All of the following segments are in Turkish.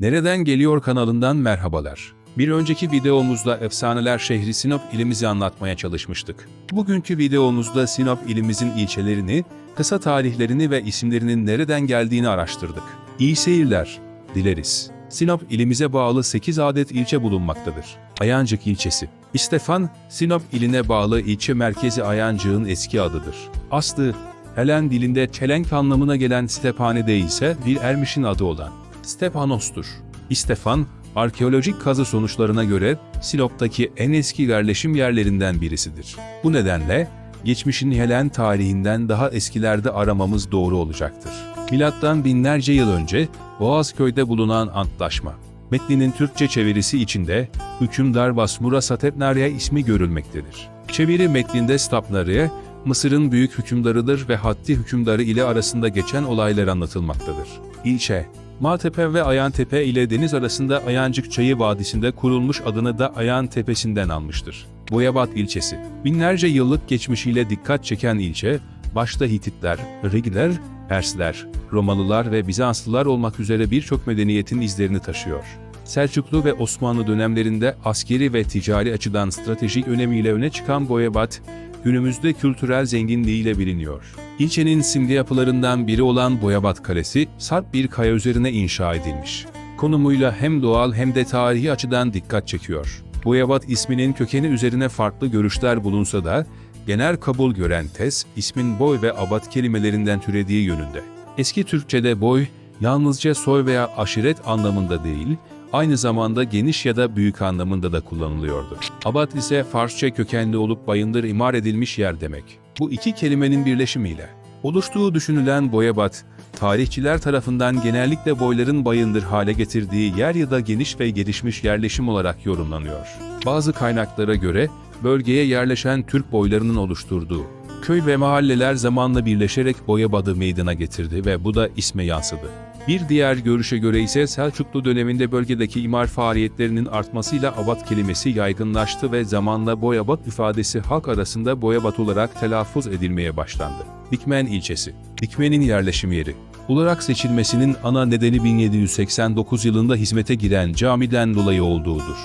Nereden Geliyor kanalından merhabalar. Bir önceki videomuzda efsaneler şehri Sinop ilimizi anlatmaya çalışmıştık. Bugünkü videomuzda Sinop ilimizin ilçelerini, kısa tarihlerini ve isimlerinin nereden geldiğini araştırdık. İyi seyirler dileriz. Sinop ilimize bağlı 8 adet ilçe bulunmaktadır. Ayancık ilçesi. İstefan, Sinop iline bağlı ilçe merkezi Ayancık'ın eski adıdır. Aslı, Helen dilinde çelenk anlamına gelen Stephane'de ise bir ermişin adı olan Stepanos'tur. İstefan, arkeolojik kazı sonuçlarına göre Sinop'taki en eski yerleşim yerlerinden birisidir. Bu nedenle geçmişin Helen tarihinden daha eskilerde aramamız doğru olacaktır. Milattan binlerce yıl önce Boğazköy'de bulunan antlaşma. Metninin Türkçe çevirisi içinde hükümdar Vasmura Satepnarya ismi görülmektedir. Çeviri metninde Stapnarya, Mısır'ın büyük hükümdarıdır ve haddi hükümdarı ile arasında geçen olaylar anlatılmaktadır. İlçe, Maltepe ve Ayantepe ile deniz arasında Ayancık Çayı Vadisi'nde kurulmuş adını da Ayan Tepesi'nden almıştır. Boyabat ilçesi, binlerce yıllık geçmişiyle dikkat çeken ilçe, başta Hititler, Rigler, Persler, Romalılar ve Bizanslılar olmak üzere birçok medeniyetin izlerini taşıyor. Selçuklu ve Osmanlı dönemlerinde askeri ve ticari açıdan stratejik önemiyle öne çıkan Boyabat, günümüzde kültürel zenginliğiyle biliniyor. İlçenin simge yapılarından biri olan Boyabat Kalesi, sarp bir kaya üzerine inşa edilmiş. Konumuyla hem doğal hem de tarihi açıdan dikkat çekiyor. Boyabat isminin kökeni üzerine farklı görüşler bulunsa da, genel kabul gören tez, ismin boy ve abat kelimelerinden türediği yönünde. Eski Türkçe'de boy, yalnızca soy veya aşiret anlamında değil, aynı zamanda geniş ya da büyük anlamında da kullanılıyordu. Abat ise Farsça kökenli olup bayındır imar edilmiş yer demek. Bu iki kelimenin birleşimiyle oluştuğu düşünülen Boyabat, tarihçiler tarafından genellikle boyların bayındır hale getirdiği yer ya da geniş ve gelişmiş yerleşim olarak yorumlanıyor. Bazı kaynaklara göre bölgeye yerleşen Türk boylarının oluşturduğu köy ve mahalleler zamanla birleşerek Boyabat'ı meydana getirdi ve bu da isme yansıdı. Bir diğer görüşe göre ise Selçuklu döneminde bölgedeki imar faaliyetlerinin artmasıyla abat kelimesi yaygınlaştı ve zamanla Boyabat ifadesi halk arasında Boyabat olarak telaffuz edilmeye başlandı. Dikmen ilçesi, Dikmen'in yerleşim yeri olarak seçilmesinin ana nedeni 1789 yılında hizmete giren camiden dolayı olduğudur.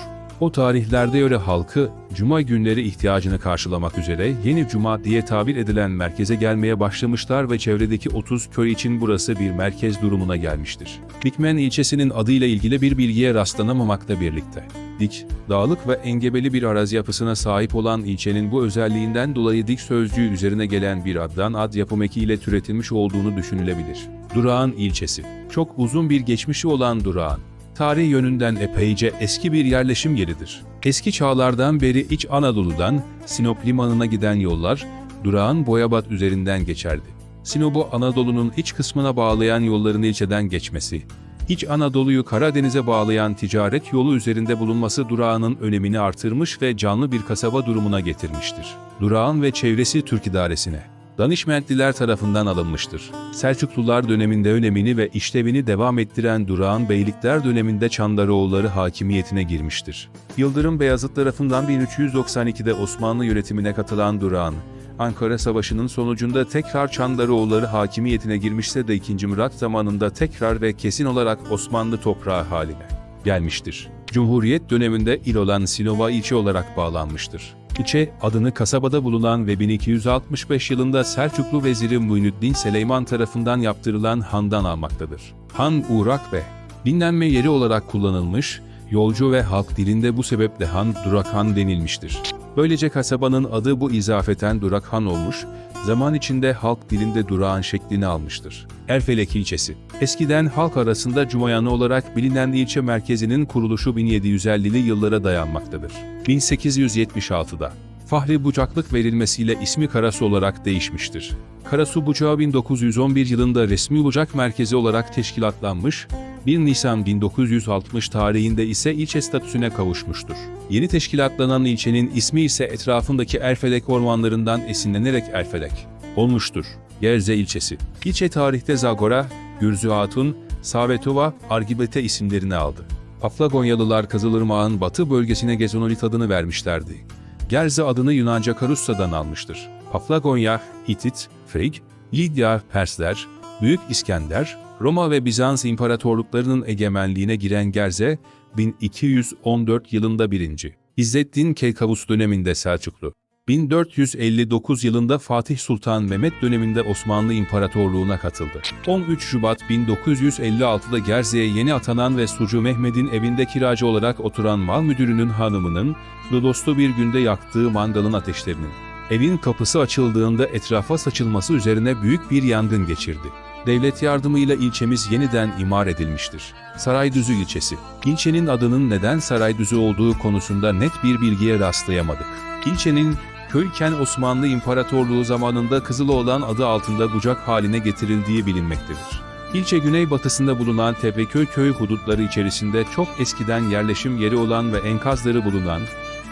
O tarihlerde yöre halkı, cuma günleri ihtiyacını karşılamak üzere yeni cuma diye tabir edilen merkeze gelmeye başlamışlar ve çevredeki 30 köy için burası bir merkez durumuna gelmiştir. Dikmen ilçesinin adıyla ilgili bir bilgiye rastlanamamakla birlikte. Dik, dağlık ve engebeli bir arazi yapısına sahip olan ilçenin bu özelliğinden dolayı dik sözcüğü üzerine gelen bir addan ad yapım eki ile türetilmiş olduğunu düşünülebilir. Durağan ilçesi. Çok uzun bir geçmişi olan Durağan, tarih yönünden epeyce eski bir yerleşim yeridir. Eski çağlardan beri İç Anadolu'dan Sinop limanına giden yollar durağın Boyabat üzerinden geçerdi. Sinop'u Anadolu'nun iç kısmına bağlayan yolların ilçeden geçmesi, İç Anadolu'yu Karadeniz'e bağlayan ticaret yolu üzerinde bulunması durağının önemini artırmış ve canlı bir kasaba durumuna getirmiştir. Durağın ve çevresi Türk idaresine. Danişmentliler tarafından alınmıştır. Selçuklular döneminde önemini ve işlevini devam ettiren Durağan Beylikler döneminde Çandaroğulları hakimiyetine girmiştir. Yıldırım Beyazıt tarafından 1392'de Osmanlı yönetimine katılan Durağan, Ankara Savaşı'nın sonucunda tekrar Çandaroğulları hakimiyetine girmişse de 2. Murat zamanında tekrar ve kesin olarak Osmanlı toprağı haline gelmiştir. Cumhuriyet döneminde il olan Sinova ilçe olarak bağlanmıştır. İlçe, adını kasabada bulunan ve 1265 yılında Selçuklu veziri Muhyiddin Süleyman tarafından yaptırılan handan almaktadır. Han uğrak ve dinlenme yeri olarak kullanılmış, yolcu ve halk dilinde bu sebeple Han Durakhan denilmiştir. Böylece kasabanın adı bu izafeten Durakhan olmuş, zaman içinde halk dilinde Durağan şeklini almıştır. Erfelek ilçesi. Eskiden halk arasında Cumayanı olarak bilinen ilçe merkezinin kuruluşu 1750'li yıllara dayanmaktadır. 1876'da Fahri Bucaklık verilmesiyle ismi Karasu olarak değişmiştir. Karasu Bucağı 1911 yılında resmi bucak merkezi olarak teşkilatlanmış, 1 Nisan 1960 tarihinde ise ilçe statüsüne kavuşmuştur. Yeni teşkilatlanan ilçenin ismi ise etrafındaki Erfelek ormanlarından esinlenerek Erfelek olmuştur. Gerze ilçesi. İlçe tarihte Zagora, Gürzü Hatun, Savetova, Argibete isimlerini aldı. Aflagonyalılar Kızılırmağın batı bölgesine Gezonolit adını vermişlerdi. Gerze adını Yunanca Karussa'dan almıştır. Paphlagonya, Hitit, Frig, Lidya, Persler, Büyük İskender, Roma ve Bizans imparatorluklarının egemenliğine giren Gerze, 1214 yılında birinci. İzzettin Keykavus döneminde Selçuklu. 1459 yılında Fatih Sultan Mehmet döneminde Osmanlı İmparatorluğu'na katıldı. 13 Şubat 1956'da Gerze'ye yeni atanan ve Sucu Mehmet'in evinde kiracı olarak oturan mal müdürünün hanımının, Lodos'ta bir günde yaktığı mangalın ateşlerinin, evin kapısı açıldığında etrafa saçılması üzerine büyük bir yangın geçirdi. Devlet yardımıyla ilçemiz yeniden imar edilmiştir. Saraydüzü ilçesi. İlçenin adının neden Saraydüzü olduğu konusunda net bir bilgiye rastlayamadık. İlçenin köyken Osmanlı İmparatorluğu zamanında Kızıloğlan adı altında bucak haline getirildiği bilinmektedir. İlçe güneybatısında bulunan Tepeköy köy hudutları içerisinde çok eskiden yerleşim yeri olan ve enkazları bulunan,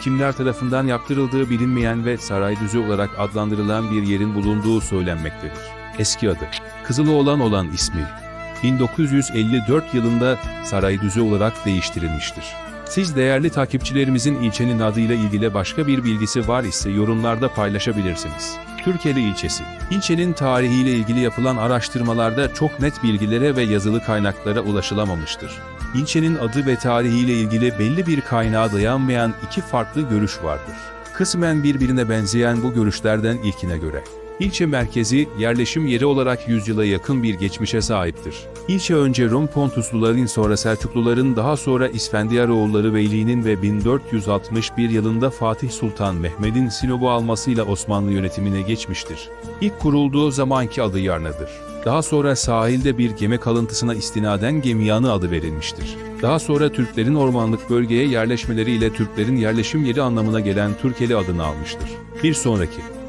kimler tarafından yaptırıldığı bilinmeyen ve Saraydüzü olarak adlandırılan bir yerin bulunduğu söylenmektedir. Eski adı, Kızıloğlan olan ismi, 1954 yılında Saraydüzü olarak değiştirilmiştir. Siz değerli takipçilerimizin ilçenin adıyla ilgili başka bir bilgisi var ise yorumlarda paylaşabilirsiniz. Türkeli ilçesi. İlçenin tarihiyle ilgili yapılan araştırmalarda çok net bilgilere ve yazılı kaynaklara ulaşılamamıştır. İlçenin adı ve tarihiyle ilgili belli bir kaynağa dayanmayan iki farklı görüş vardır. Kısmen birbirine benzeyen bu görüşlerden ilkine göre İlçe merkezi yerleşim yeri olarak yüzyıla yakın bir geçmişe sahiptir. İlçe önce Rum Pontusluların sonra Selçukluların daha sonra İsfendiyaroğulları Beyliği'nin ve 1461 yılında Fatih Sultan Mehmet'in Sinop'u almasıyla Osmanlı yönetimine geçmiştir. İlk kurulduğu zamanki adı Yarna'dır. Daha sonra sahilde bir gemi kalıntısına istinaden Gemiyanı adı verilmiştir. Daha sonra Türklerin ormanlık bölgeye yerleşmeleriyle Türklerin yerleşim yeri anlamına gelen Türkeli adını almıştır. Bir sonraki